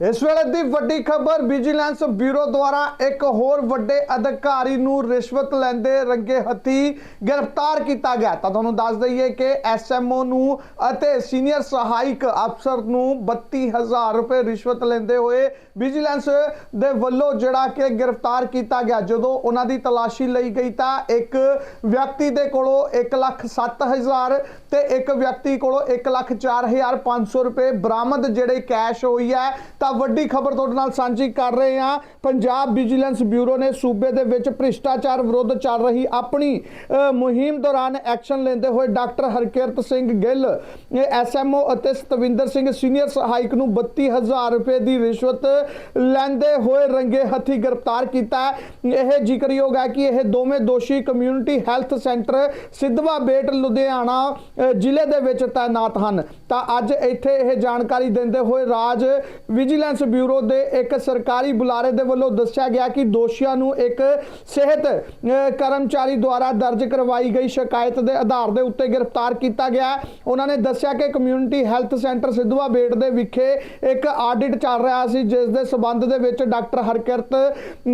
ਇਸ ਵੇਲੇ ਦੀ ਵੱਡੀ ਖਬਰ ਵਿਜੀਲੈਂਸ ਬਿਊਰੋ ਦੁਆਰਾ ਇੱਕ ਹੋਰ ਵੱਡੇ ਅਧਿਕਾਰੀ ਨੂੰ ਰਿਸ਼ਵਤ ਲੈਂਦੇ ਰੰਗੇ ਹੱਥੀ ਗ੍ਰਿਫਤਾਰ ਕੀਤਾ ਗਿਆ। ਤਾਂ ਤੁਹਾਨੂੰ ਦੱਸ ਦਈਏ ਕਿ ਐਸਐਮਓ ਨੂੰ ਅਤੇ ਸੀਨੀਅਰ ਸਹਾਇਕ ਅਫਸਰ ਨੂੰ 32000 ਰੁਪਏ ਰਿਸ਼ਵਤ ਲੈਂਦੇ ਹੋਏ ਵਿਜੀਲੈਂਸ ਦੇ ਵੱਲੋਂ ਜਿਹੜਾ ਕਿ ਗ੍ਰਿਫਤਾਰ ਕੀਤਾ ਗਿਆ। ਜਦੋਂ ਉਹਨਾਂ ਦੀ ਤਲਾਸ਼ੀ ਲਈ ਗਈ ਤਾਂ ਇੱਕ ਵਿਅਕਤੀ ਦੇ ਕੋਲੋਂ 107000 ਤੇ ਇੱਕ ਵਿਅਕਤੀ ਕੋਲੋਂ 104500 ਰੁਪਏ ਬਰਾਮਦ ਜਿਹੜੇ ਕੈਸ਼ ਹੋਈ ਹੈ ਤਾਂ ਵੱਡੀ ਖਬਰ ਤੁਹਾਡੇ ਨਾਲ ਸਾਂਝੀ ਕਰ ਰਹੇ ਹਾਂ। ਪੰਜਾਬ ਵਿਜੀਲੈਂਸ ਬਿਊਰੋ ਨੇ ਸੂਬੇ ਦੇ ਵਿੱਚ ਭ੍ਰਿਸ਼ਟਾਚਾਰ ਵਿਰੁੱਧ ਚੱਲ ਰਹੀ ਆਪਣੀ ਮੁਹਿੰਮ ਦੌਰਾਨ ਐਕਸ਼ਨ ਲੈਂਦੇ ਹੋਏ ਡਾਕਟਰ ਹਰਕਿਰਤ ਸਿੰਘ ਗਿੱਲ ਐਸਐਮਓ ਅਤੇ ਸਤਵਿੰਦਰ ਸਿੰਘ ਸੀਨੀਅਰ ਸਹਾਇਕ ਨੂੰ 32000 ਰੁਪਏ ਦੀ ਰਿਸ਼ਵਤ ਲੈਂਦੇ ਹੋਏ ਰੰਗੇ ਹੱਥੀ ਗ੍ਰਿਫਤਾਰ ਕੀਤਾ ਇਹ ਜ਼ਿਕਰਯੋਗ ਹੈ ਕਿ ਇਹ ਦੋਵੇਂ ਦੋਸ਼ੀ community health centre Sidhwan Bet, Ludhiana ਜ਼ਿਲ੍ਹੇ ਦੇ ਵਿੱਚ ਤਾਇਨਾਤ ਹਨ। ਤਾਂ ਅੱਜ ਇੱਥੇ ਇਹ ਜਾਣਕਾਰੀ ਦਿੰਦੇ ਹੋਏ ਰਾਜ ਵਿਜੀਲੈਂਸ ਬਿਊਰੋ ਦੇ ਇੱਕ ਸਰਕਾਰੀ ਬੁਲਾਰੇ ਦੇ ਵੱਲੋਂ ਦੱਸਿਆ ਗਿਆ ਕਿ ਦੋਸ਼ੀਆਂ ਨੂੰ ਇੱਕ ਸਿਹਤ ਕਰਮਚਾਰੀ ਦੁਆਰਾ ਦਰਜ ਕਰਵਾਈ ਗਈ ਸ਼ਿਕਾਇਤ ਦੇ ਆਧਾਰ ਦੇ ਉੱਤੇ ਗ੍ਰਿਫਤਾਰ ਕੀਤਾ ਗਿਆ। ਉਹਨਾਂ ਨੇ ਦੱਸਿਆ ਕਿ community health centre Sidhwan Bet ਦੇ ਵਿਖੇ ਇੱਕ ਆਡਿਟ ਚੱਲ ਰਿਹਾ ਸੀ, ਜਿਸ ਦੇ ਸਬੰਧ ਦੇ ਵਿੱਚ ਡਾਕਟਰ ਹਰਕਿਰਤ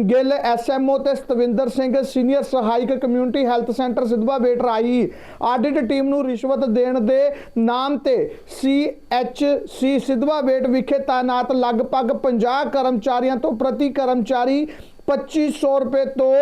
ਗਿੱਲ ਐਸਐਮਓ ਤੇ ਸਤਵਿੰਦਰ ਸਿੰਘ, ਸੀਨੀਅਰ ਸਹਾਇਕ community health centre Sidhwan Bet ਰਾਈ ਆਡਿਟ ਟੀਮ ਨੂੰ ਰਿਸ਼ਵਤ ਦੇਣ ਦੇ ਨਾਮ ਤੇ ਸੀ ਸਿੱਧਵਾ ਬੇਟ ਵਿਖੇ ਤਾਇਨਾਤ ਲਗਭਗ 50 ਕਰਮਚਾਰੀਆਂ ਤੋਂ ਪ੍ਰਤੀ ਕਰਮਚਾਰੀ 2500 ਰੁਪਏ ਤੋਂ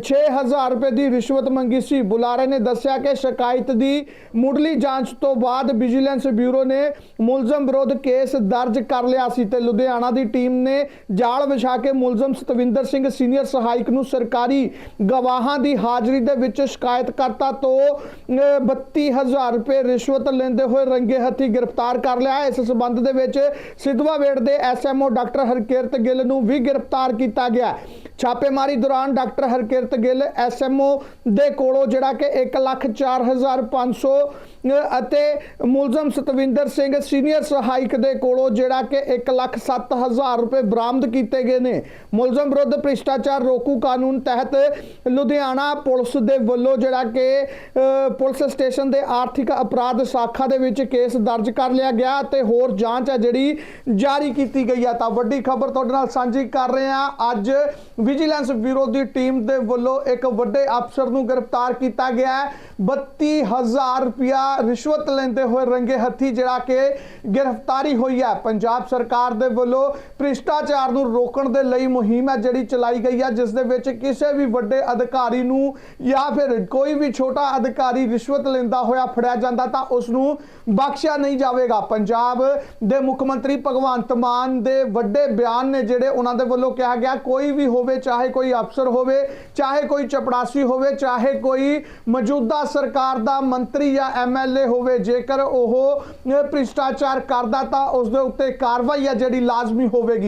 6000 ਰੁਪਏ ਦੀ ਰਿਸ਼ਵਤ ਮੰਗੀ ਸੀ ਬੁਲਾਰੇ ਨੇ ਦੱਸਿਆ ਕਿ ਸ਼ਿਕਾਇਤ ਦੀ ਮੁੱਢਲੀ ਜਾਂਚ ਤੋਂ ਬਾਅਦ ਵਿਜੀਲੈਂਸ ਬਿਊਰੋ ਨੇ ਮੁਲਜ਼ਮ ਵਿਰੁੱਧ ਕੇਸ ਦਰਜ ਕਰ ਲਿਆ ਸੀ ਤੇ ਲੁਧਿਆਣਾ ਦੀ ਟੀਮ ਨੇ ਜਾਲ ਵਿਛਾ ਕੇ ਮੁਲਜ਼ਮ ਸਤਵਿੰਦਰ ਸਿੰਘ ਸੀਨੀਅਰ ਸਹਾਇਕ ਨੂੰ ਸਰਕਾਰੀ ਗਵਾਹਾਂ ਦੀ ਹਾਜ਼ਰੀ ਦੇ ਵਿੱਚ ਸ਼ਿਕਾਇਤਕਰਤਾ ਤੋਂ ਅਹ, 32000 ਰੁਪਏ ਰਿਸ਼ਵਤ ਲੈਂਦੇ ਹੋਏ ਰੰਗੇ ਹੱਥੀ ਗ੍ਰਿਫਤਾਰ ਕਰ ਲਿਆ ਇਸ ਸਬੰਧ ਦੇ ਵਿੱਚ ਸਿੱਧਵਾ ਵੇੜ ਦੇ ਐਸਐਮਓ ਡਾਕਟਰ ਹਰਕਿਰਤ ਗਿੱਲ ਨੂੰ ਵੀ ਗ੍ਰਿਫਤਾਰ ਕੀਤਾ ਗਿਆ ਛਾਪੇਮਾਰੀ ਦੌਰਾਨ ਡਾਕਟਰ ਹਰਕਿਰਤ ਗਿੱਲ, ਐਸਐਮਓ ਦੇ ਕੋਲੋਂ ਜਿਹੜਾ ਕਿ 104500 ਅਤੇ ਮੁਲਜ਼ਮ ਸਤਵਿੰਦਰ ਸਿੰਘ ਸੀਨੀਅਰ ਸਹਾਇਕ ਦੇ ਕੋਲੋਂ ਜਿਹੜਾ ਕਿ 107000 ਰੁਪਏ ਬਰਾਮਦ ਕੀਤੇ ਗਏ ਨੇ। ਮੁਲਜ਼ਮ ਵਿਰੁੱਧ ਭ੍ਰਿਸ਼ਟਾਚਾਰ ਰੋਕੂ ਕਾਨੂੰਨ ਤਹਿਤ ਲੁਧਿਆਣਾ ਪੁਲਿਸ ਦੇ ਵੱਲੋਂ ਜਿਹੜਾ ਕਿ ਪੁਲਿਸ ਸਟੇਸ਼ਨ ਦੇ ਆਰਥਿਕ ਅਪਰਾਧ ਸ਼ਾਖਾ ਦੇ ਵਿੱਚ ਕੇਸ ਦਰਜ ਕਰ ਲਿਆ ਗਿਆ ਤੇ ਹੋਰ ਜਾਂਚ ਹੈ ਜਿਹੜੀ ਜਾਰੀ ਕੀਤੀ ਗਈ ਹੈ ਤਾਂ ਵੱਡੀ ਖਬਰ ਤੁਹਾਡੇ ਨਾਲ ਸਾਂਝੀ ਕਰ ਰਹੇ ਹਾਂ। ਅੱਜ ਵਿਜੀਲੈਂਸ ਬਿਊਰੋ ਦੀ ਟੀਮ ਦੇ ਵੱਲੋਂ ਇੱਕ ਵੱਡੇ ਅਫਸਰ ਨੂੰ ਗ੍ਰਿਫਤਾਰ ਕੀਤਾ ਗਿਆ ਹੈ। 32000 ਰੁਪਇਆ ਰਿਸ਼ਵਤ ਲੈਂਦੇ ਹੋਏ ਰੰਗੇ ਹੱਥੀ ਜਿਹੜਾ ਕਿ ਗ੍ਰਿਫਤਾਰੀ ਹੋਈ ਹੈ। ਪੰਜਾਬ ਸਰਕਾਰ ਦੇ ਵੱਲੋਂ ਭ੍ਰਿਸ਼ਟਾਚਾਰ ਨੂੰ ਰੋਕਣ ਦੇ ਲਈ ਮੁਹਿੰਮ ਹੈ, ਜਿਹੜੀ ਚਲਾਈ ਗਈ ਹੈ, ਜਿਸ ਦੇ ਵਿੱਚ ਕਿਸੇ ਵੀ ਵੱਡੇ ਅਧਿਕਾਰੀ ਨੂੰ ਜਾਂ ਫਿਰ ਕੋਈ ਵੀ ਛੋਟਾ ਅਧਿਕਾਰੀ ਰਿਸ਼ਵਤ ਲੈਂਦਾ ਹੋਇਆ ਫੜਿਆ ਜਾਂਦਾ ਤਾਂ ਉਸ ਨੂੰ ਬਖਸ਼ਿਆ ਨਹੀਂ ਜਾਵੇਗਾ। ਪੰਜਾਬ ਦੇ ਮੁੱਖ ਮੰਤਰੀ ਭਗਵੰਤ ਮਾਨ ਦੇ ਵੱਡੇ ਬਿਆਨ ਨੇ ਜਿਹੜੇ ਉਹਨਾਂ ਦੇ ਵੱਲੋਂ ਕਿਹਾ ਗਿਆ, ਕੋਈ ਵੀ ਹੋਵੇ ਚਾਹੇ ਕੋਈ ਅਫਸਰ ਹੋਵੇ, ਚਾਹੇ ਕੋਈ ਚਪੜਾਸੀ ਹੋਵੇ, ਚਾਹੇ ਕੋਈ ਮੌਜੂਦਾ ਸਰਕਾਰ ਦਾ ਮੰਤਰੀ ਜਾਂ ਐਮਐਲਏ ਹੋਵੇ, ਜੇਕਰ ਉਹ ਭ੍ਰਿਸ਼ਟਾਚਾਰ ਕਰਦਾ ਤਾਂ ਉਸ ਦੇ ਉੱਤੇ ਕਾਰਵਾਈ ਆ ਜਿਹੜੀ ਲਾਜ਼ਮੀ ਹੋਵੇਗੀ।